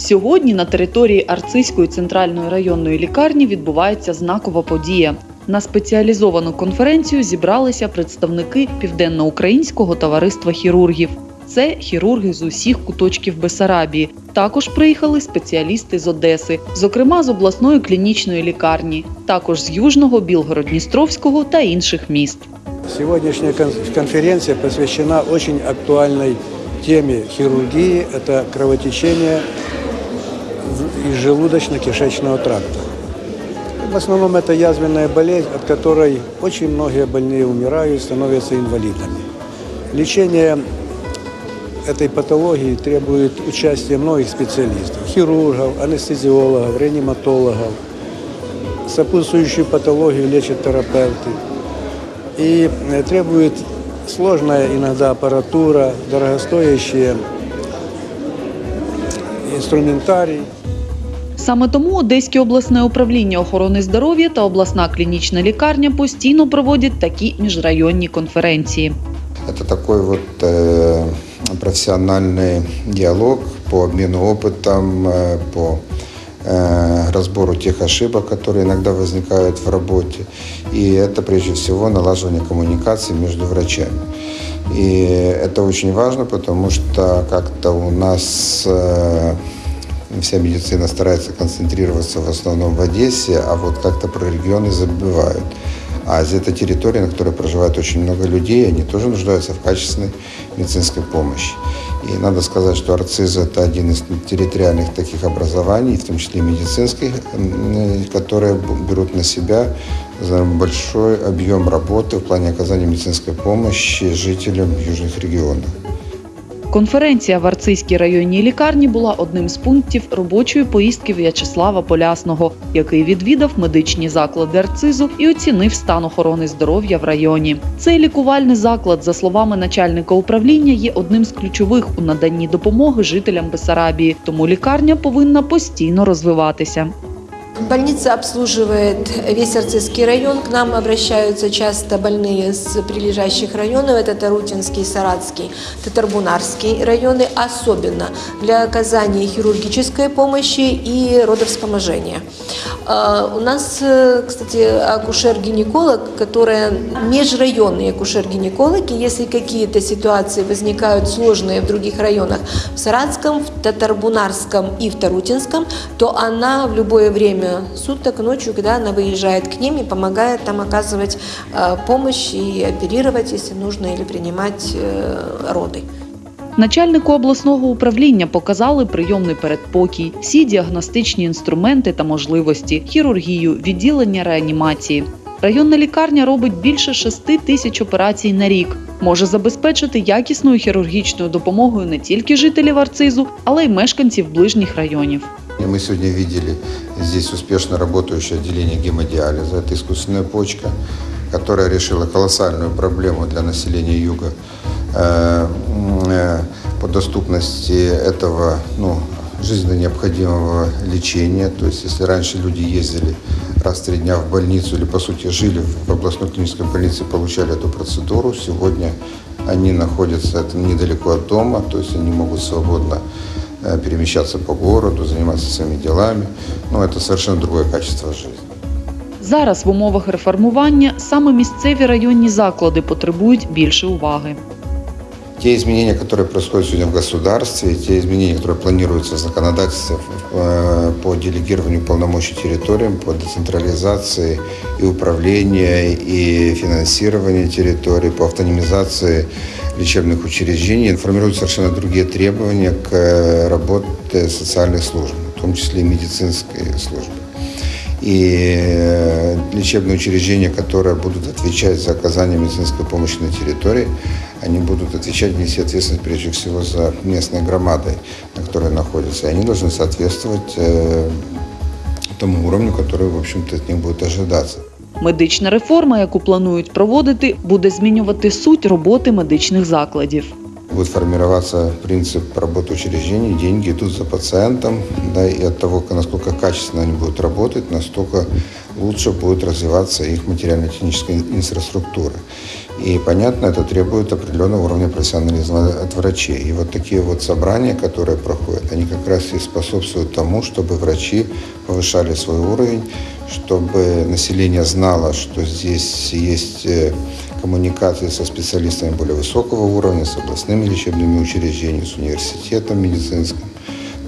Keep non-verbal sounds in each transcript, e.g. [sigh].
Сьогодні на території Арцизької центральної районної лікарні відбувається знакова подія. На спеціалізовану конференцію зібралися представники Південноукраїнського товариства хірургів. Це хірурги з усіх куточків Бесарабії. Також приїхали спеціалісти з Одеси, зокрема з обласної клінічної лікарні, також з Южного, Білгород-Дністровського та інших міст. Сегодняшняя кон- конференция посвящена очень актуальной теме хирургии. Это кровотечение из желудочно-кишечного тракта. В основном это язвенная болезнь, от которой очень многие больные умирают, становятся инвалидами. Лечение этой патологии требует участия многих специалистов, хирургов, анестезиологов, реаниматологов. Сопутствующую патологию лечат терапевты и э, требует сложная иногда аппаратура, дорогостоящие инструментарий. Саме тому Одеське обласне управління охорони здоров'я та обласна клінічна лікарня постійно проводять такі міжрайонні конференції. Это такой вот э, профессиональный диалог по обмену опытом, э, по э, разбору тех ошибок, которые иногда возникают в работе. И это прежде всего налаживание коммуникации между врачами. И это очень важно, потому что как-то у нас э, вся медицина старается концентрироваться в основном в Одессе, а вот как-то про регионы забывают. А это территория, на которой проживает очень много людей, они тоже нуждаются в качественной медицинской помощи. И надо сказать, что АРЦИЗ – это один из территориальных таких образований, в том числе медицинских, которые берут на себя большой объем работы в плане оказания медицинской помощи жителям южных регионов. Конференція в Арцизькій районній лікарні була одним з пунктів робочої поїздки В'ячеслава Полясного, який відвідав медичні заклади Арцизу і оцінив стан охорони здоров'я в районі. Цей лікувальний заклад, за словами начальника управління, є одним з ключових у наданні допомоги жителям Бесарабії, тому лікарня повинна постійно розвиватися. Больница обслуживает весь Арцизский район. К нам обращаются часто больные с прилежащих районов. Это Тарутинский, Саратский, Татарбунарский районы. Особенно для оказания хирургической помощи и родовспоможения. А, У нас, э, кстати, акушер-гинеколог, которая межрайонные акушер-гинекологи. Если какие-то ситуации возникают сложные в других районах, в Саратском, в Татарбунарском и в Тарутинском, то она в любое время суток, ночью, когда она выезжает к ним и помогает там оказывать э, помощь и оперировать, если нужно, или принимать э, роды. Начальнику обласного управління показали прийомний передпокій, всі діагностичні інструменти та можливості, хірургію, відділення реанімації. Районна лікарня робить більше 6 тисяч операцій на рік. Може забезпечити якісною хірургічною допомогою не тільки жителів Арцизу, але й мешканців ближніх районів. И Мы сегодня видели здесь успешно работающее отделение гемодиализа. Это искусственная почка, которая решила колоссальную проблему для населения юга э, э, по доступности этого ну, жизненно необходимого лечения. То есть если раньше люди ездили раз в три дня в больницу или, по сути, жили в областной клинической больнице, получали эту процедуру, сегодня они находятся недалеко от дома, то есть они могут свободно перемещаться по городу, заниматься своими делами. Ну, это совершенно другое качество жизни. Зараз в умовах реформування саме місцеві районні заклади потребують більше уваги. Те изменения, которые происходят сегодня в государстве, те изменения, которые планируются в законодательстве э, по делегированию полномочий территориям, по децентрализации и управления, и финансирования территорий, по автономизации лечебных учреждений, формируют совершенно другие требования к э, работе социальных служб, в том числе и медицинской службы. И э, лечебные учреждения, которые будут отвечать за оказание медицинской помощи на территории, они будут отвечать, нести ответственность прежде всего за местной громадой, на которой находятся. И они должны соответствовать э, тому уровню, который, в общем-то, от них будет ожидаться. Медична реформа, яку планують проводити, буде змінювати суть роботи медичних закладів. Будет формироваться принцип работы учреждений, деньги идут за пациентом, да, и от того, насколько качественно они будут работать, настолько лучше будет развиваться их материально-техническая инфраструктура. И, понятно, это требует определенного уровня профессионализма от врачей. И вот такие вот собрания, которые проходят, они как раз и способствуют тому, чтобы врачи повышали свой уровень, чтобы население знало, что здесь есть э, коммуникации со специалистами более высокого уровня, с областными лечебными учреждениями, с университетом медицинским.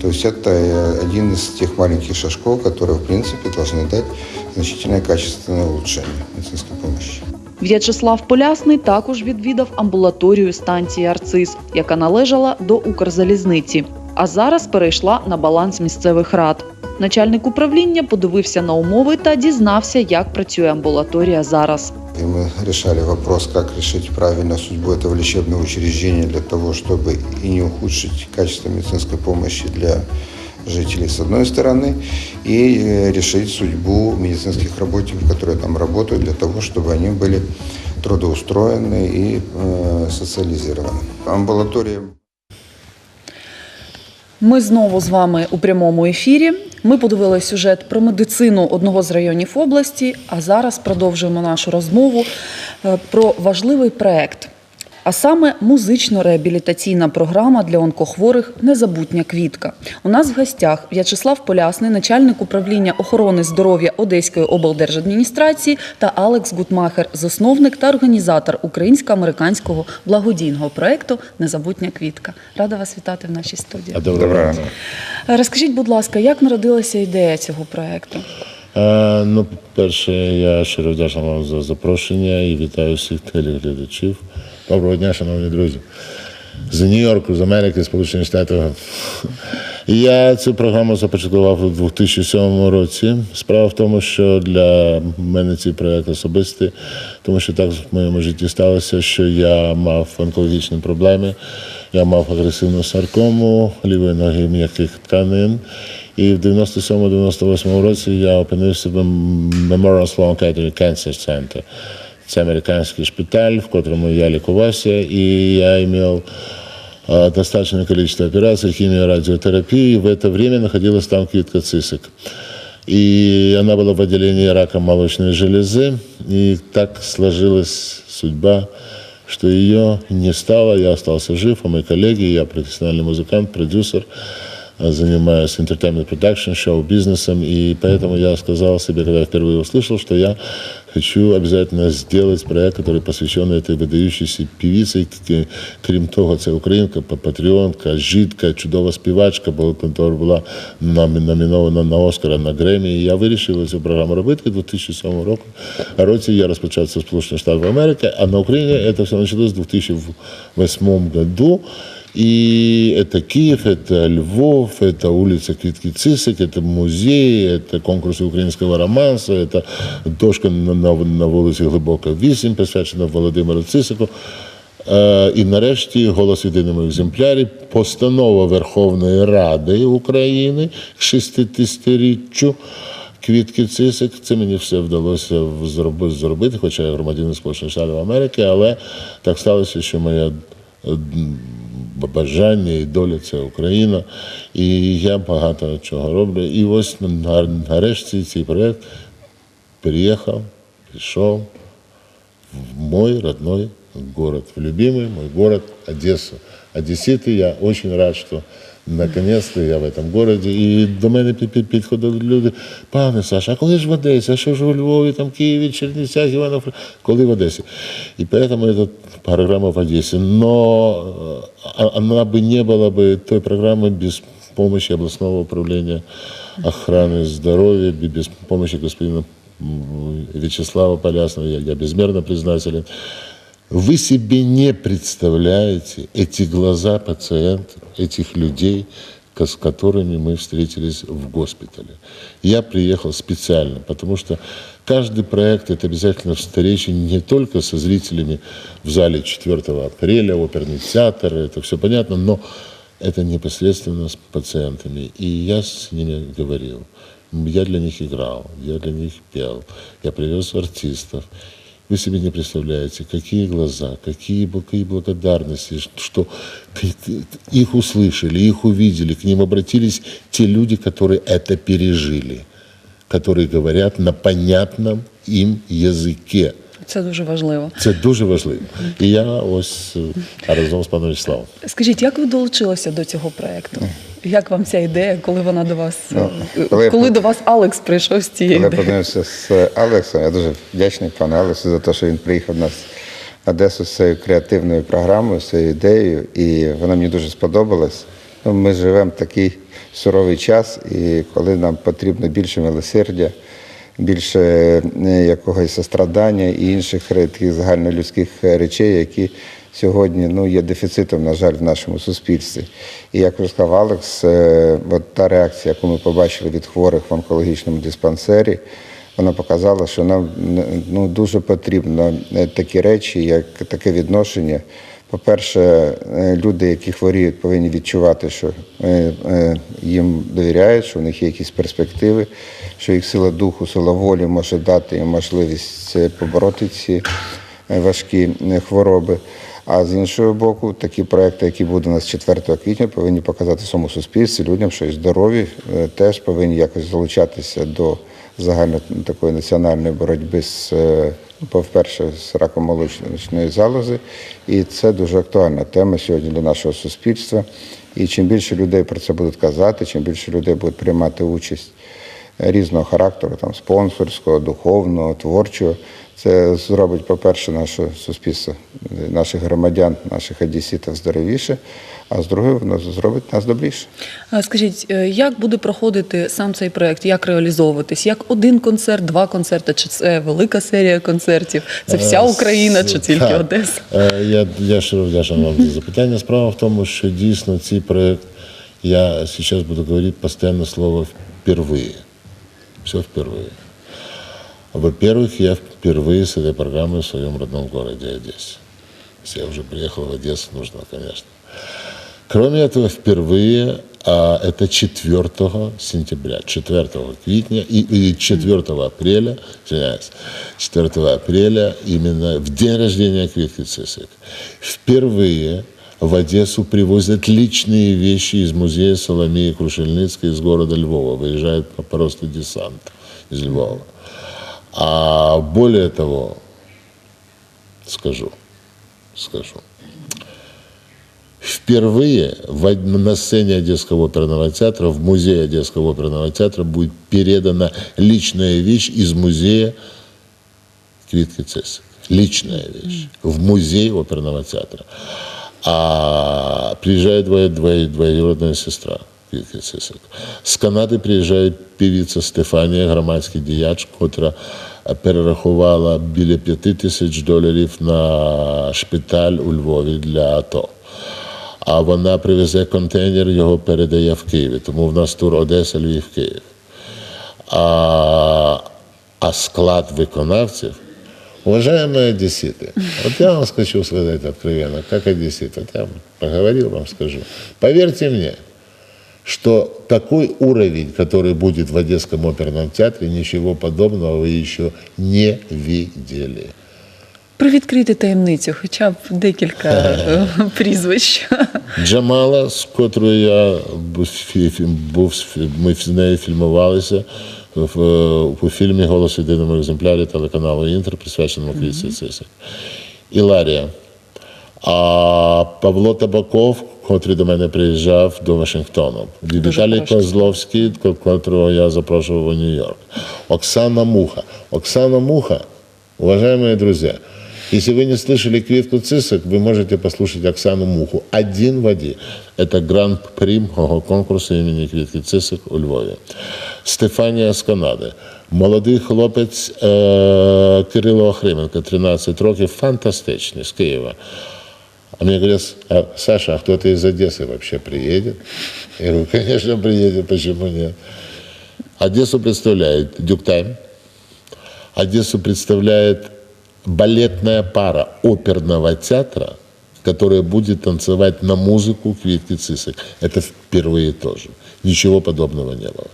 То есть это э, один из тех маленьких шажков, которые, в принципе, должны дать значительное качественное улучшение медицинской помощи. В'ячеслав Полясний також відвідав амбулаторію станції Арцис, яка належала до Укрзалізниці, а зараз перейшла на баланс місцевих рад. Начальник управління подивився на умови та дізнався, як працює амбулаторія зараз. И мы решали вопрос, как решить правильно судьбу этого лечебного учреждения для того, чтобы и не ухудшить качество медицинской помощи для жителей с одной стороны, и э, решить судьбу медицинских работников, которые там работают, для того, чтобы они были трудоустроены и э, социализированы. Амбулатория Ми знову з вами у прямому ефірі. Ми подивили сюжет про медицину одного з районів області. А зараз продовжуємо нашу розмову е, про важливий проект. А саме музично-реабілітаційна програма для онкохворих Незабутня квітка. У нас в гостях В'ячеслав Полясний, начальник управління охорони здоров'я Одеської облдержадміністрації, та Алекс Гутмахер, засновник та організатор українсько-американського благодійного проекту Незабутня квітка. Рада вас вітати в нашій студії. Доброго ранку. Е, Розкажіть, будь ласка, як народилася ідея цього проекту? Е, ну, перше, я щиро вдячний вам за запрошення і вітаю всіх телеглядачів. Доброго дня, шановні друзі. З Нью-Йорку, з Америки, Сполучених Штатів. Я цю програму започаткував у 2007 році. Справа в тому, що для мене цей проєкт особистий, тому що так в моєму житті сталося, що я мав онкологічні проблеми, я мав агресивну саркому лівої ноги м'яких тканин. І в 97-98 році я опинився в Memorial Sloan Kettering Cancer Center. Це американський шпиталь, в котрому я лікувався, і я мав а, достаточное количество операций, химия, радиотерапии. В это время находилась там Квитка Цисик. И она была в отделении рака молочной железы. И так сложилась судьба, что ее не стало. Я остался жив, а мои коллеги, я профессиональный музыкант, продюсер, занимаюсь entertainment production, шоу-бизнесом. И поэтому я сказал себе, когда я впервые услышал, что я хочу обязательно сделать проект, который посвящен этой выдающейся певице. К- Крім того, це українка, па- патріонка, жидка, чудова співачка, бо- яка була нам- номінована на Оскара, на Гремі. І я вирішив цю програму робити у 2007 року. році. Я розпочав це в Сполучених Штатах Америки, а на Україні це все почалось в 2008 году. И это Киев, это Львов, это улица Квитки Цисок, это музей, это конкурсы українського романсу, это дошка на, на, на вулиці Глибока 8, присвячена Володимиру Цисику. Е, І нарешті голос в єдиному екземплярі, постанова Верховної Ради України к 60-річчю Квітки Цисик. Це мені все вдалося зроби- зробити, хоча я громадянин Сполучених Штатів Америки, але так сталося, що моя е, бажання і доля це Україна. І я багато чого роблю. І ось на- нарешті цей проєкт приїхав, прийшов в мой родной город, в любимый мой город Одессу. Одесситы, я очень рад, что наконец-то я в этом городе. І до мене пі- пі- підходили люди, пане Саша, а коли ж в Одесі? А що ж у Львові, там, Києві, Чернівцях, івано коли в Одесі? И поэтому эта программа в Одессе. Но э, она бы не была бы той программы без помощи областного управления охраны здоровья, бе- без помощи господина м, Вячеслава Полясного, я, я безмерно признателен. Вы себе не представляете эти глаза пациентов, этих людей, с которыми мы встретились в госпитале. Я приехал специально, потому что каждый проект – это обязательно встреча не только со зрителями в зале 4 апреля, оперный театр, это все понятно, но это непосредственно с пациентами. И я с ними говорил. Я для них играл, я для них пел, я привез артистов. Вы себе не представляете, какие глаза, какие, какие благодарности, что ты- ты- их услышали, их увидели, к ним обратились те люди, которые это пережили, которые говорят на понятном им языке. Це дуже важливо. Це дуже важливо. І я ось е, разом з паном Вячеславом. Скажіть, як ви долучилися до цього проекту? Як вам ця ідея, коли вона до вас Ну, е, коли коли, я до вас Алекс прийшов з цією ідеєю? познайомився з Алексом, я дуже вдячний пану Алексу за те, що він приїхав нас в Одесу з цією креативною програмою, з цією ідеєю, і вона мені дуже сподобалась. Ну, ми живемо в такий суровий час, і коли нам потрібно більше милосердя, більше е, якогось сострадання і інших таких загальнолюдських е, речей, які сьогодні ну, є дефіцитом, на жаль, в нашому суспільстві. І як вже сказав Алекс, е, от та реакція, яку ми побачили від хворих в онкологічному диспансері, вона показала, що нам ну, дуже потрібно е, такі речі, як таке відношення. По-перше, е, люди, які хворіють, повинні відчувати, що їм довіряють, що в них є якісь перспективи, що їх сила духу, сила волі може дати їм можливість побороти ці важкі хвороби. А з іншого боку, такі проекти, які будуть у нас 4 квітня, повинні показати всьому суспільстві, людям, що і здорові е, теж повинні якось залучатися до загально такої національної боротьби з е, ну, по-перше, з раком молочної залози. І це дуже актуальна тема сьогодні для нашого суспільства. І чим більше людей про це будуть казати, чим більше людей будуть приймати участь різного характеру, там спонсорського, духовного, творчого. Це зробить, по-перше, наше суспільство, наших громадян, наших одеситів здоровіше, а з другої воно зробить нас добріше. Скажіть, е, як буде проходити сам цей проект? Як реалізовуватись? Як один концерт, два концерти? Чи це велика серія концертів? Це вся Е, Україна, чи тільки так. Одеса? Е, Я, я щиро вдячний вам за запитання. Справа в тому, що дійсно цей проект, я зараз буду говорити постійно слово «впервые». Все впервые. Во-первых, я впервые с этой программой в своем родном городе Одессе. Если я уже приехал в Одессу, нужно, конечно. Кроме этого, впервые, а, это 4 сентября, 4 квитня и, и 4 апреля, извиняюсь, 4 апреля, именно в день рождения Квитки Цисик, впервые в Одессу привозят личные вещи из музея Соломеи Крушельницкой из города Львова. Выезжает по- просто десант из Львова. А более того, скажу, скажу, Впервые в, на сцене Одесского оперного театра, в музее Одесского оперного театра будет передана личная вещь из музея Квитки Цесик. Личная вещь. В музей оперного театра. А приезжает двоюродная сестра. З Канади приїжджає певиця Стефанія, громадський діяч, котра перерахувала біля п'яти тисяч доларів на шпиталь у Львові для АТО. А вона привезе контейнер, його передає в Києві. Тому в нас тур Одеса, Львів, Київ. А, а склад виконавців, уважаемые одесситы, вот я вам хочу сказать откровенно, как одессит, вот я поговорил, вам скажу. Поверьте мне, что такой уровень, который будет в Одесском оперном театре, ничего подобного вы еще не видели. Привідкрити таємницю, хоча б декілька е, [laughs] прізвищ. Джамала, з котрою я був, ми з нею фільмувалися в, у фільмі Голос єдиному екземплярі телеканалу Інтер, присвяченому Квітці Цисик. Іларія. А Павло Табаков, котрий до мене приїжджав до Вашингтону. Віталій прошу. Козловський, ко- котрого я запрошував у Нью-Йорк. Оксана Муха. Оксана Муха, уважаемые друзья, если вы не слышали Квитку Цисок, вы можете послушать Оксану Муху. Один в один. Это гран-при мого конкурсу імені Квітки Цисок у Львові. Стефанія з Канади. Молодий хлопець е- Кирило Охрименко, 13 років, фантастичний, з Києва. А мне говорят, а, Саша, а кто-то из Одессы вообще приедет? Я говорю, конечно, приедет, почему нет? Одессу представляет Дюктайм. Одессу представляет балетная пара оперного театра, которая будет танцевать на музыку Квитки Цисок. Это впервые тоже. Ничего подобного не было.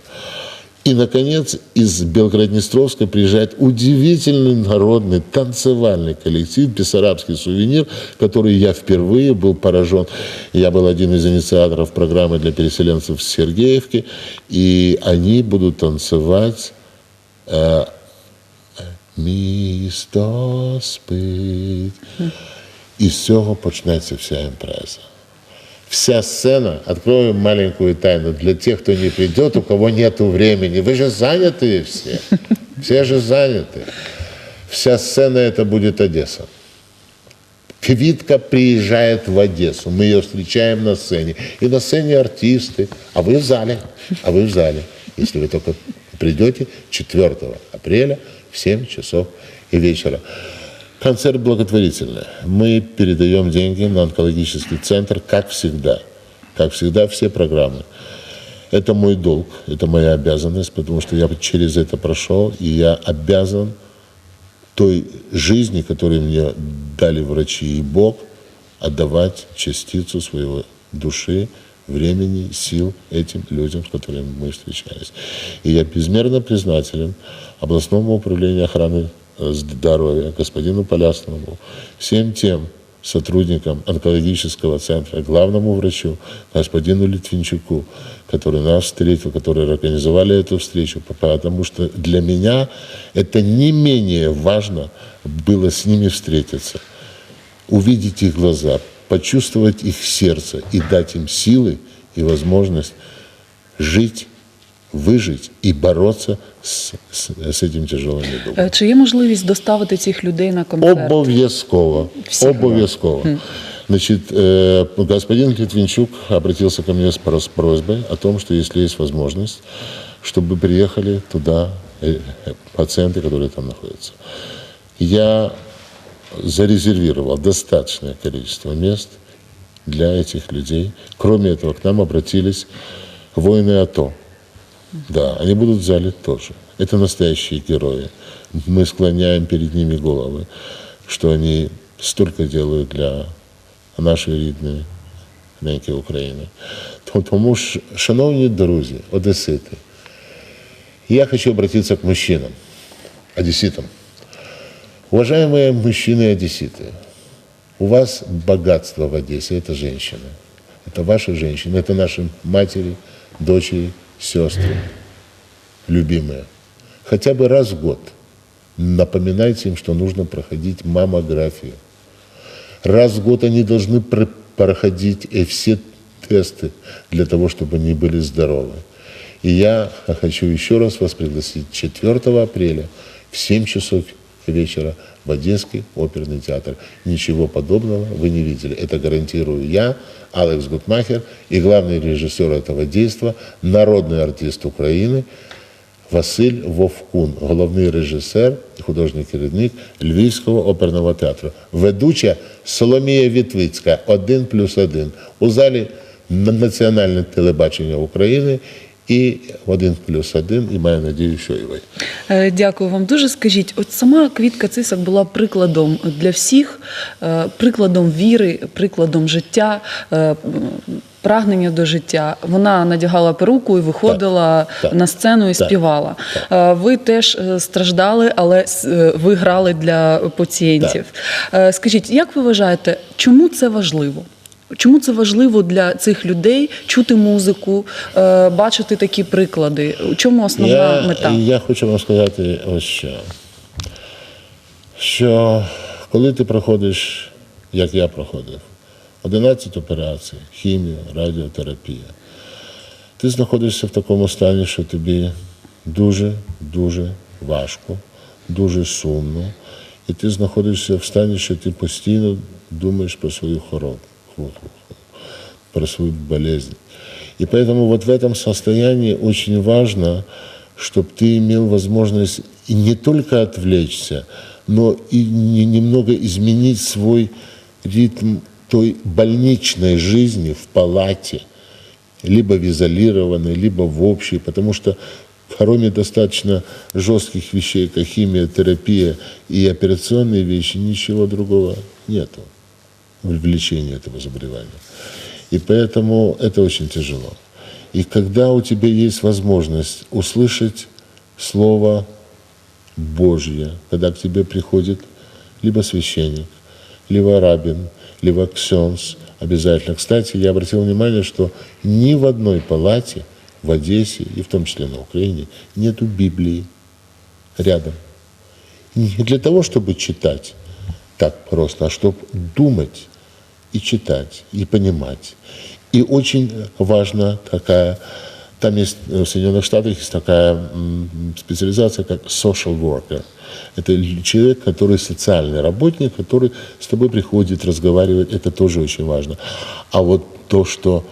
И, наконец, из Белгород-Днестровска приезжает удивительный народный танцевальный коллектив «Бессарабский сувенир», который я впервые был поражен. Я был один из инициаторов программы для переселенцев в Сергеевке, и они будут танцевать э, «Місто спить». І з цього почнеться вся імпреза. Вся сцена, откроем маленькую тайну для тех, кто не придет, у кого нет времени. Вы же заняты все. Все же заняты. Вся сцена это будет Одесса. Квитка приезжает в Одессу. Мы ее встречаем на сцене. И на сцене артисты. А вы в зале. А вы в зале. Если вы только придете 4 апреля в 7 часов вечера. Концерт благотворительный. Мы передаем деньги на онкологический центр, как всегда. Как всегда, все программы. Это мой долг, это моя обязанность, потому что я через это прошел, и я обязан той жизни, которую мне дали врачи и Бог, отдавать частицу своего души, времени, сил этим людям, с которыми мы встречались. И я безмерно признателен областному управлению охраны здоровья, господину Поляснову, всем тем сотрудникам онкологического центра, главному врачу, господину Литвинчуку, который нас встретил, которые организовали эту встречу, потому что для меня это не менее важно было с ними встретиться, увидеть их глаза, почувствовать их сердце и дать им силы и возможность жить, выжить и бороться с, с, с этим тяжелым недугом. Чи є можливість доставити цих людей на концерт? Обов'язково. Обов'язково. Значит, э, господин Литвинчук обратился ко мне с прос- просьбой о том, что если есть возможность, чтобы приехали туда э, э, пациенты, которые там находятся. Я зарезервировал достаточное количество мест для этих людей. Кроме этого, к нам обратились воины АТО. Да, они будут в зале тоже. Это настоящие герои. Мы склоняем перед ними головы, что они столько делают для нашої рідної неньки України. То- Тому, ж, шановні друзі, одесити, я хочу обратиться к мужчинам, одесситам. Уважаемые мужчины и одесситы, у вас богатство в Одессе, это женщины. Это ваши женщины, это наши матери, дочери, сестры, любимые. Хотя бы раз в год напоминайте им, что нужно проходить маммографию. Раз в год они должны пр- проходить э, все тесты для того, чтобы они были здоровы. И я хочу еще раз вас пригласить 4 апреля в 7 часов вечера в Одесский оперный театр. Ничего подобного вы не видели. Это гарантирую я, Алекс Гутмахер и главный режиссер этого действа, народный артист Украины Василь Вовкун, головний режисер і художній керівник Львівського оперного театру. Ведуча Соломія Вітвицька, один плюс один. У залі на- Національне телебачення України і один плюс один, і маю надію, що і ви. Е, Дякую вам дуже. Скажіть, от сама Квітка Цисак була прикладом для всіх, е, прикладом віри, прикладом життя, е, прагнення до життя. Вона надягала перуку і виходила Так, на сцену і так, співала. Е, Ви теж страждали, але ви грали для пацієнтів. Е, Скажіть, як ви вважаєте, чому це важливо? Чому це важливо для цих людей чути музику, е, бачити такі приклади? У чому основна Я, мета? я хочу вам сказати ось що. Що коли ти проходиш, як я проходив, 11 операцій, хімія, радіотерапія, ти знаходишся в такому стані, що тобі дуже-дуже важко, дуже сумно, і ти знаходишся в стані, що ти постійно думаєш про свою хворобу, про свою болезнь. И поэтому вот в этом состоянии очень важно, чтобы ты имел возможность и не только отвлечься, но и не- немного изменить свой ритм той больничной жизни в палате, либо в изолированной, либо в общей, потому что кроме достаточно жестких вещей, как химия, терапия и операционные вещи, ничего другого нету в лечении этого заболевания. И поэтому это очень тяжело. И когда у тебя есть возможность услышать Слово Божье, когда к тебе приходит либо священник, либо рабин, либо ксенс, обязательно. Кстати, я обратил внимание, что ни в одной палате в Одессе, и в том числе на Украине, нету Библии рядом. Не для того, чтобы читать так просто, а чтобы думать и читать, и понимать. И очень важна такая, там есть э, в Соединенных Штатах есть такая специализация, как social worker. Это человек, который социальный работник, который с тобой приходит разговаривать, это тоже очень важно. А вот то, что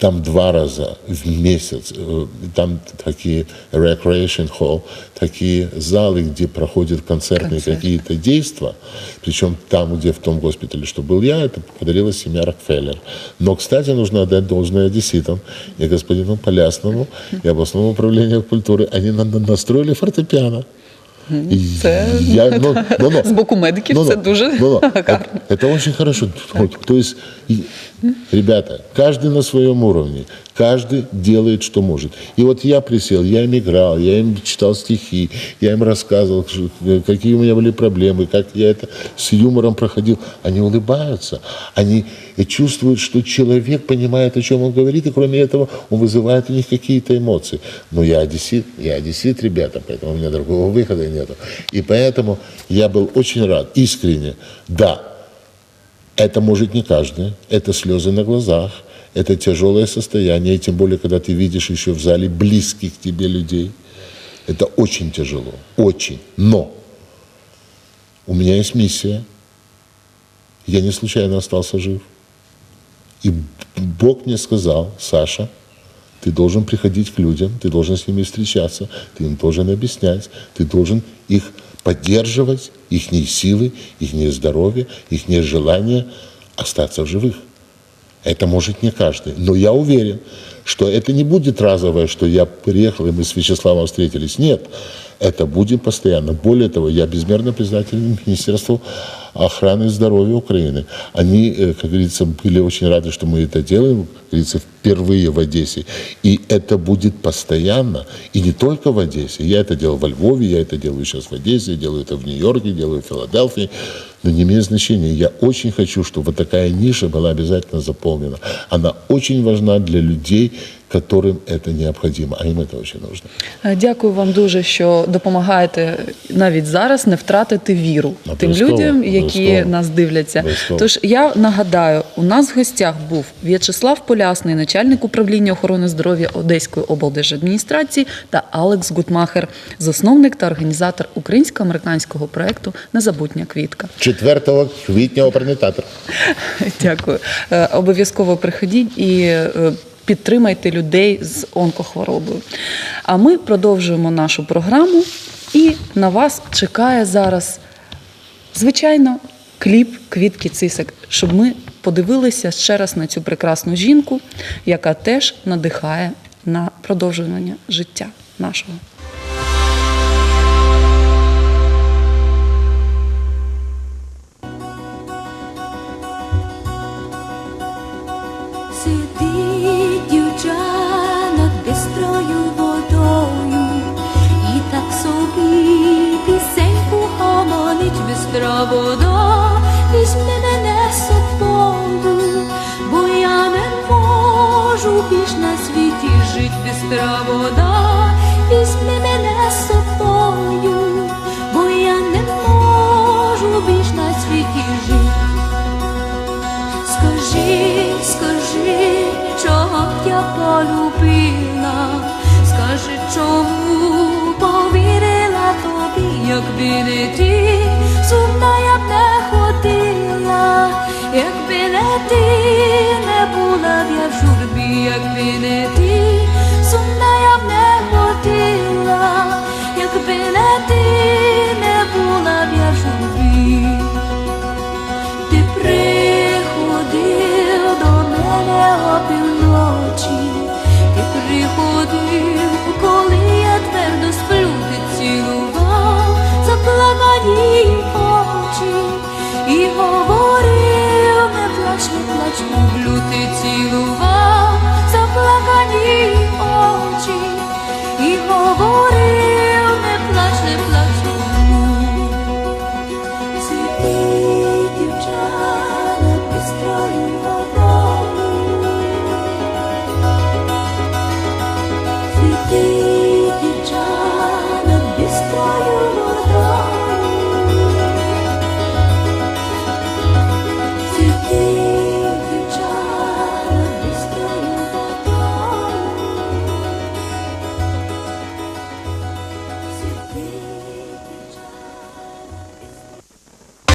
там два раза в месяц, э, там такие recreation hall, такие залы, где проходят концертные Концерт. какие-то действия, причем там, где в том госпитале, что был я, это подарила семья Рокфеллер. Но, кстати, нужно отдать должное одесситам и господину Полясному, и областному управлению культуры. Они на- на- настроили фортепиано. И Це я- ну, ну, ну. з боку медиків Ну-ну, це дуже ну-ну. [laughs] гарно. Это, это очень хорошо. Вот, То есть, и- ребята, каждый на своем уровне, Каждый делает, что может. И вот я присел, я им играл, я им читал стихи, я им рассказывал, ш- какие у меня были проблемы, как я это с юмором проходил. Они улыбаются, они чувствуют, что человек понимает, о чем он говорит, и кроме этого он вызывает у них какие-то эмоции. Но я одессит, я одессит, ребята, поэтому у меня другого выхода нету. И поэтому я был очень рад, искренне, да, это может не каждый, это слезы на глазах, это тяжелое состояние, и тем более, когда ты видишь еще в зале близких тебе людей. Это очень тяжело, очень. Но у меня есть миссия. Я не случайно остался жив. И Бог мне сказал, Саша, ты должен приходить к людям, ты должен с ними встречаться, ты им должен объяснять, ты должен их поддерживать, их силы, их здоровье, их желание остаться в живых. Это может не каждый. Но я уверен, что это не будет разовое, что я приехал, и мы с Вячеславом встретились. Нет, это будет постоянно. Более того, я безмерно признателен Министерству охраны здоровья Украины. Они, э, как говорится, были очень рады, что мы это делаем, как говорится, впервые в Одессе. И это будет постоянно. И не только в Одессе. Я это делал во Львове, я это делаю сейчас в Одессе, я делаю это в Нью-Йорке, делаю в Филадельфии. Но не имеет значения. Я очень хочу, чтобы вот такая ниша была обязательно заполнена. Она очень важна для людей, которым это необходимо, а им это очень нужно. Е, Дякую вам дуже, що допомагаєте навіть зараз не втратити віру тим Обов'язково, людям, які обов'язково. нас дивляться. Тож я нагадаю, у нас в гостях був В'ячеслав Полясний, начальник управління охорони здоров'я Одеської облдержадміністрації, та Алекс Гутмахер, засновник та організатор українсько-американського проекту Незабутня квітка. 4 квітня оперний. Дякую. Е, Обов'язково приходіть і е, підтримайте людей з онкохворобою. А ми продовжуємо нашу програму, і на вас чекає зараз, звичайно, кліп квітки цисок, щоб ми подивилися ще раз на цю прекрасну жінку, яка теж надихає на продовжування життя нашого. Бистра вода, візьми мене з